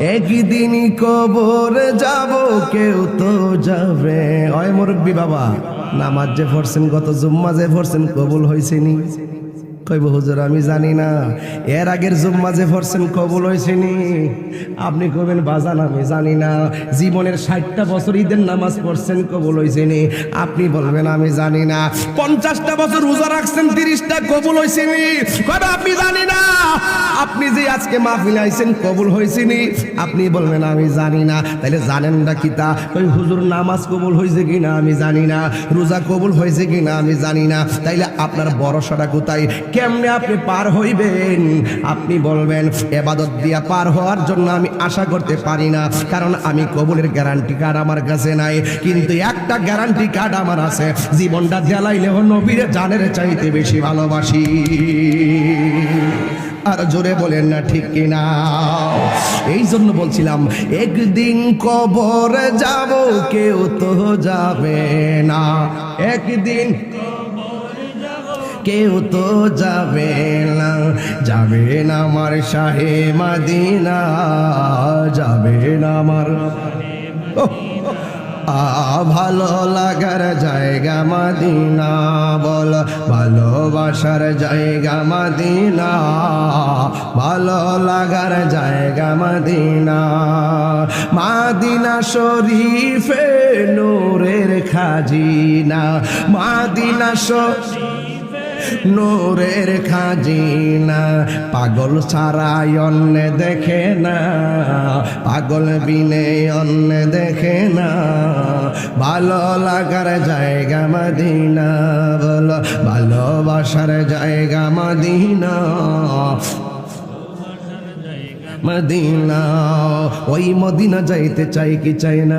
একদিন কবর যাব, কেউ তো যাবে। হয় মুরব্বী বাবা, নামাজ যে পড়ছেন, গত জুম্মা যে পড়ছেন, কবুল হয়েছে নি কইব, হুজুর, আমি জানি না। এর আগের জুম্মা যে পড়ছেন কবুল হয়েছে নি আপনি কবেন বাজান, আমি জানি না। জীবনের ষাটটা বছর ঈদের নামাজ পড়ছেন, কবুল হয়েছে নি আপনি বলবেন, আমি জানি না। পঞ্চাশটা বছর রোজা রাখছেন, তিরিশটা কবুল হয়েছে নি কবে আপনি জানি না। আপনি যে আজকে মাহফিল আইছেন, কবুল হয়েছে নি আপনি বলবেন, আমি জানি না। তাইলে জানেন না কি তা? ওই হুজুর, নামাজ কবুল হয়েছে কিনা? আমি জানি না। রোজা কবুল হয়েছে কিনা? আমি জানি না। তাইলে আপনার ভরসাটা কোথায়? কেমনে আপনি পার হইবেন? আপনি বলবেন, এবাদত দিয়া পার হওয়ার জন্য আমি আশা করতে পারি না, কারণ আমি কবুলের গ্যারান্টি কার্ড আমার কাছে নাই। কিন্তু একটা গ্যারান্টি কার্ড আমার আছে। জীবনটা জ্বালাইলেও নবীরে জানের চাইতে বেশি ভালোবাসি। আর জোরে বলেন না ঠিক কিনা? এই জন্য বলছিলাম, একদিন কবর যাব, কেউ তো যাবে না। একদিন কেউ তো যাবে না যাবে না আমার শাহে মাদিনা, যাবে না আমার ভালো লাগার জায়গা মাদিনা, বল ভালোবাসার জায়গা মাদিনা, ভালো লাগার জায়গা মাদিনা। মাদিনা শরীফে নূরের খাজিনা, মাদিনা শরীফ নোরের খাজিনা, পাগল সারাই অন্য দেখে না। পাগল বিনে অন্য দেখে না। ভালো লাগার জায়গা মদিনা, বলো ভালোবাসার জায়গা মদিনা। মদিনা, ওই মদিনা যাইতে চাই কি চাই না?